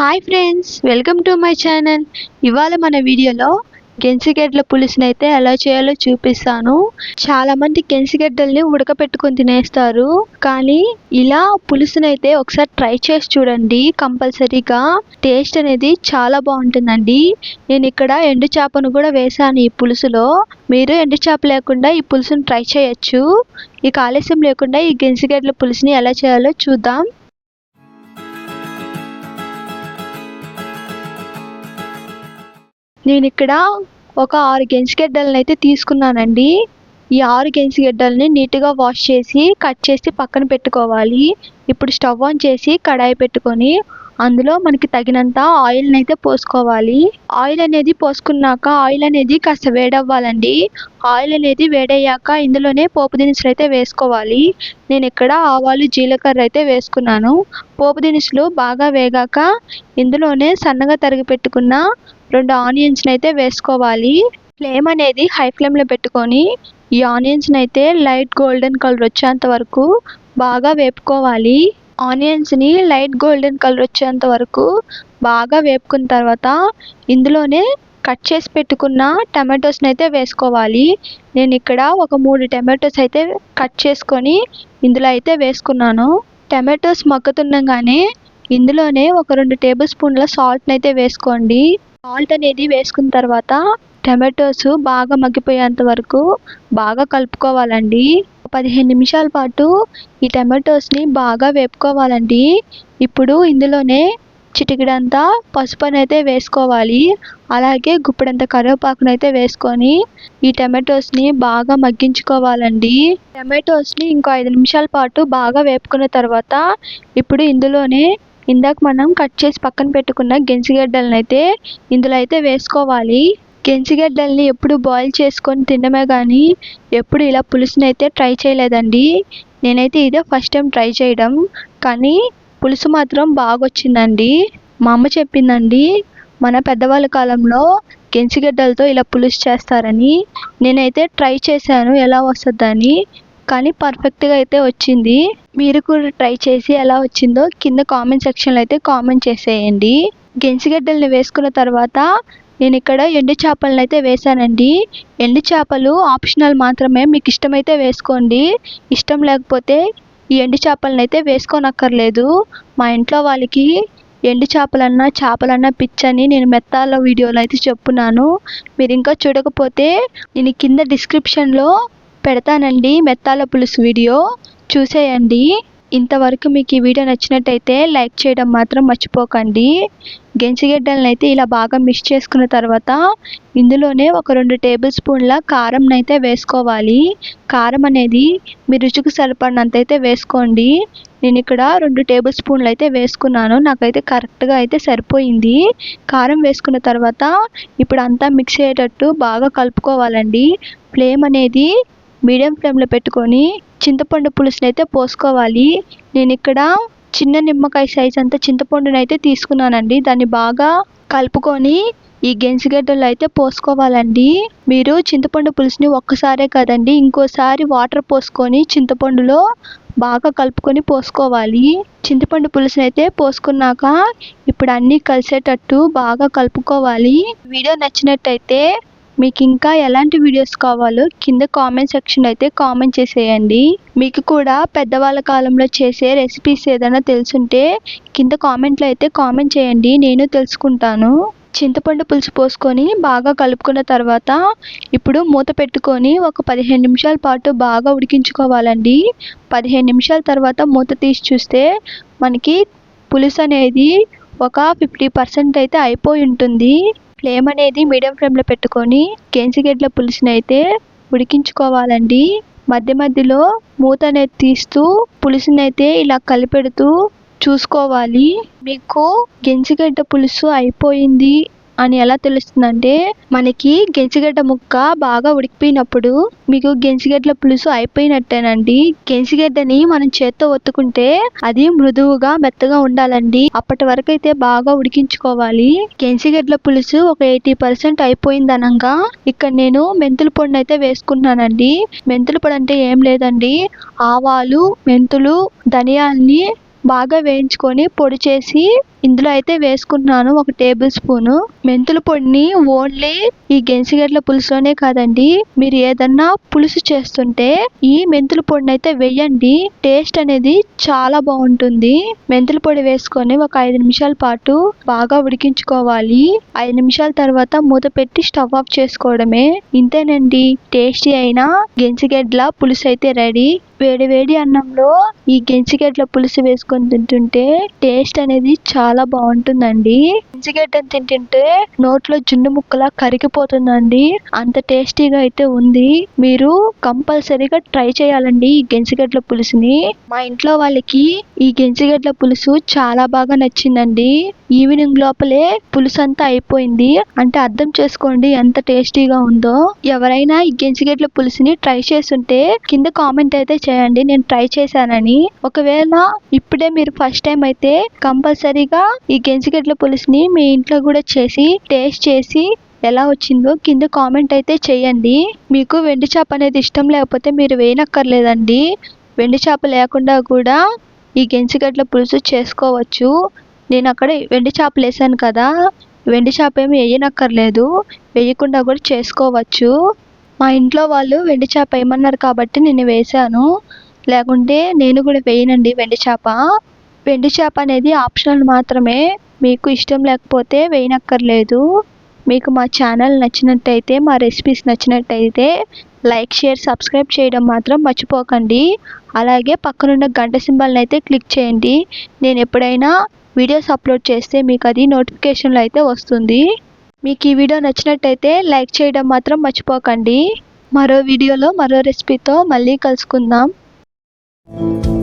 Hi friends welcome to my channel ఇవాళ మన వీడియోలో గెంసిగడ్డల పులుసుని అయితే ఎలా చేయాలో చూపిస్తాను. చాలామంది గెన్సిగడ్డల్ని గెంసిగడ్డల్ని ఉడకపెట్టుకొని తినేస్తారు. కానీ ఇలా పులుసుని అయితే ఒకసారి ట్రై చేసి చూడండి. కంపల్సరీగా టేస్ట్ అనేది చాలా బాగుంటుందండి. నేను ఇక్కడ ఎండు చేపను కూడా వేసాను ఈ పులుసులో. మీరు ఎండు చేప లేకుండా ఈ పులుసుని ట్రై చేయొచ్చు. ఇక ఆలస్యం లేకుండా ఈ గెన్సిగడ్డల పులుసుని ఎలా చేయాలో చూద్దాం. నేను ఇక్కడ ఒక ఆరు గెంజిగడ్డలను అయితే తీసుకున్నానండి. ఈ ఆరు గెడ్డల్ని నీట్గా వాష్ చేసి కట్ చేసి పక్కన పెట్టుకోవాలి. ఇప్పుడు స్టవ్ ఆన్ చేసి కడాయి పెట్టుకొని అందులో మనకి తగినంత ఆయిల్ని అయితే పోసుకోవాలి. ఆయిల్ అనేది పోసుకున్నాక ఆయిల్ అనేది కాస్త వేడవ్వాలండి. ఆయిల్ అనేది వేడయ్యాక ఇందులోనే పోపు దినుసులు అయితే వేసుకోవాలి. నేను ఇక్కడ ఆవాలు జీలకర్ర అయితే వేసుకున్నాను. పోపు దినుసులు బాగా వేగాక ఇందులోనే సన్నగా తరిగి పెట్టుకున్న రెండు ఆనియన్స్ని అయితే వేసుకోవాలి. ఫ్లేమ్ అనేది హై ఫ్లేమ్లో పెట్టుకొని ఈ ఆనియన్స్ని అయితే లైట్ గోల్డెన్ కలర్ వచ్చేంత వరకు బాగా వేపుకోవాలి. ఆనియన్స్ని లైట్ గోల్డెన్ కలర్ వచ్చేంత వరకు బాగా వేపుకున్న తర్వాత ఇందులోనే కట్ చేసి పెట్టుకున్న టమాటోస్ని అయితే వేసుకోవాలి. నేను ఇక్కడ ఒక మూడు టమాటోస్ అయితే కట్ చేసుకొని ఇందులో అయితే వేసుకున్నాను. టమాటోస్ మగ్గుతుండగానే ఇందులోనే ఒక రెండు టేబుల్ స్పూన్ల సాల్ట్ని అయితే వేసుకోండి. సాల్ట్ అనేది వేసుకున్న తర్వాత టమాటోస్ బాగా మగ్గిపోయేంత వరకు బాగా కలుపుకోవాలండి. పదిహేను నిమిషాల పాటు ఈ టమాటోస్ని బాగా వేపుకోవాలండి. ఇప్పుడు ఇందులోనే చిటికెడంతా పసుపునైతే అయితే వేసుకోవాలి. అలాగే గుప్పిడంత కరివేపాకును అయితే వేసుకొని ఈ టమాటోస్ని బాగా మగ్గించుకోవాలండి. టమాటోస్ని ఇంకో ఐదు నిమిషాల పాటు బాగా వేపుకున్న తర్వాత ఇప్పుడు ఇందులోనే ఇందాక మనం కట్ చేసి పక్కన పెట్టుకున్న గెంజిగడ్డలను అయితే ఇందులో అయితే వేసుకోవాలి గెంజిగడ్డల్ని ఎప్పుడు బాయిల్ చేసుకొని తినడమే కానీ ఎప్పుడు ఇలా పులుసుని అయితే ట్రై చేయలేదండి. నేనైతే ఇదే ఫస్ట్ టైం ట్రై చేయడం. కానీ పులుసు మాత్రం బాగా వచ్చిందండి మా అమ్మ చెప్పిందండి మన పెద్దవాళ్ళ కాలంలో గెంజిగడ్డలతో ఇలా పులుసు చేస్తారని. నేనైతే ట్రై చేశాను ఎలా వస్తుందని. కానీ పర్ఫెక్ట్గా అయితే వచ్చింది. మీరు కూడా ట్రై చేసి ఎలా వచ్చిందో కింద కామెంట్ సెక్షన్లో అయితే కామెంట్ చేసేయండి. గెంజిగడ్డల్ని వేసుకున్న తర్వాత నేను ఇక్కడ ఎండు చేపలను అయితే వేసానండి ఎండు చేపలు ఆప్షనల్ మాత్రమే. మీకు ఇష్టమైతే వేసుకోండి. ఇష్టం లేకపోతే ఈ ఎండు చేపలను అయితే వేసుకోనక్కర్లేదు. మా ఇంట్లో వాళ్ళకి ఎండు చేపలన్నా చేపలన్నా పిచ్చని నేను మెత్తాల వీడియోలో అయితే చెప్పున్నాను. మీరు ఇంకా చూడకపోతే నేను కింద డిస్క్రిప్షన్లో పెడతానండి మెత్తాల పులుసు వీడియో. చూసేయండి. ఇంతవరకు మీకు ఈ వీడియో నచ్చినట్టయితే లైక్ చేయడం మాత్రం మర్చిపోకండి. గెంజిగడ్డలను అయితే ఇలా బాగా మిక్స్ చేసుకున్న తర్వాత ఇందులోనే ఒక రెండు టేబుల్ స్పూన్ల కారం అయితే వేసుకోవాలి. కారం అనేది మీ రుచికి సరిపడినంత అయితే వేసుకోండి. నేను ఇక్కడ రెండు టేబుల్ స్పూన్లు అయితే వేసుకున్నాను. నాకైతే కరెక్ట్గా అయితే సరిపోయింది. కారం వేసుకున్న తర్వాత ఇప్పుడు అంతా మిక్స్ అయ్యేటట్టు బాగా కలుపుకోవాలండి. ఫ్లేమ్ అనేది మీడియం ఫ్లేమ్లో పెట్టుకొని చింతపండు పులుసుని అయితే పోసుకోవాలి. నేను ఇక్కడ చిన్న నిమ్మకాయ సైజ్ అంత చింతపండుని అయితే తీసుకున్నానండి. దాన్ని బాగా కలుపుకొని ఈ గెంజిగడ్డలు అయితే పోసుకోవాలండి. మీరు చింతపండు పులుసుని ఒక్కసారే కదండి ఇంకోసారి వాటర్ పోసుకొని చింతపండులో బాగా కలుపుకొని పోసుకోవాలి. చింతపండు పులుసుని అయితే పోసుకున్నాక ఇప్పుడు అన్నీ కలిసేటట్టు బాగా కలుపుకోవాలి. వీడియో నచ్చినట్టయితే మీకు ఇంకా ఎలాంటి వీడియోస్ కావాలో కింద కామెంట్ సెక్షన్ అయితే కామెంట్ చేసేయండి. మీకు కూడా పెద్దవాళ్ళ కాలంలో చేసే రెసిపీస్ ఏదైనా తెలుసుంటే కింద కామెంట్లో అయితే కామెంట్ చేయండి. నేను తెలుసుకుంటాను. చింతపండు పులుసు పోసుకొని బాగా కలుపుకున్న తర్వాత ఇప్పుడు మూత పెట్టుకొని ఒక పదిహేను నిమిషాల పాటు బాగా ఉడికించుకోవాలండి. పదిహేను నిమిషాల తర్వాత మూత తీసి చూస్తే మనకి పులుసు అనేది ఒక ఫిఫ్టీ పర్సెంట్ అయితే అయిపోయి ఉంటుంది. ఫ్లేమ్ అనేది మీడియం ఫ్లేమ్లో పెట్టుకొని గెంజిగడ్డల పులుసుని అయితే ఉడికించుకోవాలండి. మధ్య మధ్యలో మూత అనేది తీస్తూ పులుసుని అయితే ఇలా కలిపెడుతూ చూసుకోవాలి. మీకు గెంజిగడ్డ పులుసు అయిపోయింది అని ఎలా తెలుస్తుందంటే మనకి గెంజిగడ్డ ముక్క బాగా ఉడికిపోయినప్పుడు మీకు గెంజిగడ్డల పులుసు అయిపోయినట్టేనండి. గెంజిగడ్డని మనం చేత్తో ఒత్తుకుంటే అది మృదువుగా మెత్తగా ఉండాలండి. అప్పటి వరకు అయితే బాగా ఉడికించుకోవాలి. గెంజిగడ్డల పులుసు ఒక ఎయిటీ పర్సెంట్ అయిపోయింది అనగా ఇక్కడ నేను మెంతుల పొడిని అయితే వేసుకున్నానండి. మెంతుల పొడి అంటే ఏం లేదండి. ఆవాలు మెంతులు ధనియాల్ని బాగా వేయించుకొని పొడి చేసి ఇందులో అయితే వేసుకుంటున్నాను ఒక టేబుల్ స్పూను. మెంతుల పొడిని ఓన్లీ ఈ గెంసిగడ్ల పులుసులోనే కాదండి. మీరు ఏదన్నా పులుసు చేస్తుంటే ఈ మెంతుల పొడిని అయితే వేయండి. టేస్ట్ అనేది చాలా బాగుంటుంది. మెంతుల పొడి వేసుకొని ఒక ఐదు నిమిషాల పాటు బాగా ఉడికించుకోవాలి. ఐదు నిమిషాల తర్వాత మూత పెట్టి స్టవ్ ఆఫ్ చేసుకోవడమే. ఇంతేనండి. టేస్టీ అయిన గెంసిగడ్ల పులుసు అయితే రెడీ. వేడి వేడి అన్నంలో ఈ గెంజిగడ్డల పులుసు వేసుకొని తింటుంటే టేస్ట్ అనేది చాలా బాగుంటుందండి. గెంజిగడ్డని తింటుంటే నోట్లో జున్ను ముక్కలా కరిగిపోతుందండి. అంత టేస్టీగా అయితే ఉంది. మీరు కంపల్సరీగా ట్రై చేయాలండి ఈ గెంజిగడ్ల పులుసుని. మా ఇంట్లో వాళ్ళకి ఈ గెంజిగడ్ల పులుసు చాలా బాగా నచ్చిందండి. ఈవినింగ్ లోపలే పులుసు అంతా అయిపోయింది. అంటే అర్థం చేసుకోండి ఎంత టేస్టీగా ఉందో. ఎవరైనా ఈ గెంజిగడ్ల పులుసుని ట్రై చేస్తుంటే కింద కామెంట్ అయితే చేయండి. నేను ట్రై చేశానని. ఒకవేళ ఇప్పుడు మీరు ఫస్ట్ టైం అయితే కంపల్సరీగా ఈ గెంజిగడ్డల పులుసుని మీ ఇంట్లో కూడా చేసి టేస్ట్ చేసి ఎలా వచ్చిందో కింద కామెంట్ అయితే చేయండి. మీకు వెండి చేప అనేది ఇష్టం లేకపోతే మీరు వేయనక్కర్లేదండి. వెండి చేప లేకుండా కూడా ఈ గెంజిగడ్డల పులుసు చేసుకోవచ్చు. నేను అక్కడ వెండి చేపలు వేసాను కదా వెండి చేప ఏమి వేయనక్కర్లేదు. వేయకుండా కూడా చేసుకోవచ్చు. మా ఇంట్లో వాళ్ళు వెండి చేప వేయమన్నారు కాబట్టి నేను వేశాను. లేకుంటే నేను కూడా వేయనండి వెండి చేప. వెండి చేప అనేది ఆప్షనల్ మాత్రమే. మీకు ఇష్టం లేకపోతే వేయనక్కర్లేదు. మీకు మా ఛానల్ నచ్చినట్టయితే మా రెసిపీస్ నచ్చినట్టయితే లైక్ షేర్ సబ్స్క్రైబ్ చేయడం మాత్రం మర్చిపోకండి. అలాగే పక్కనున్న గంట సింబల్ని అయితే క్లిక్ చేయండి. నేను ఎప్పుడైనా వీడియోస్ అప్లోడ్ చేస్తే మీకు అది నోటిఫికేషన్లో అయితే వస్తుంది. మీకు ఈ వీడియో నచ్చినట్టయితే లైక్ చేయడం మాత్రం మర్చిపోకండి. మరో వీడియోలో మరో రెసిపీతో మళ్ళీ కలుసుకుందాం. Thank you.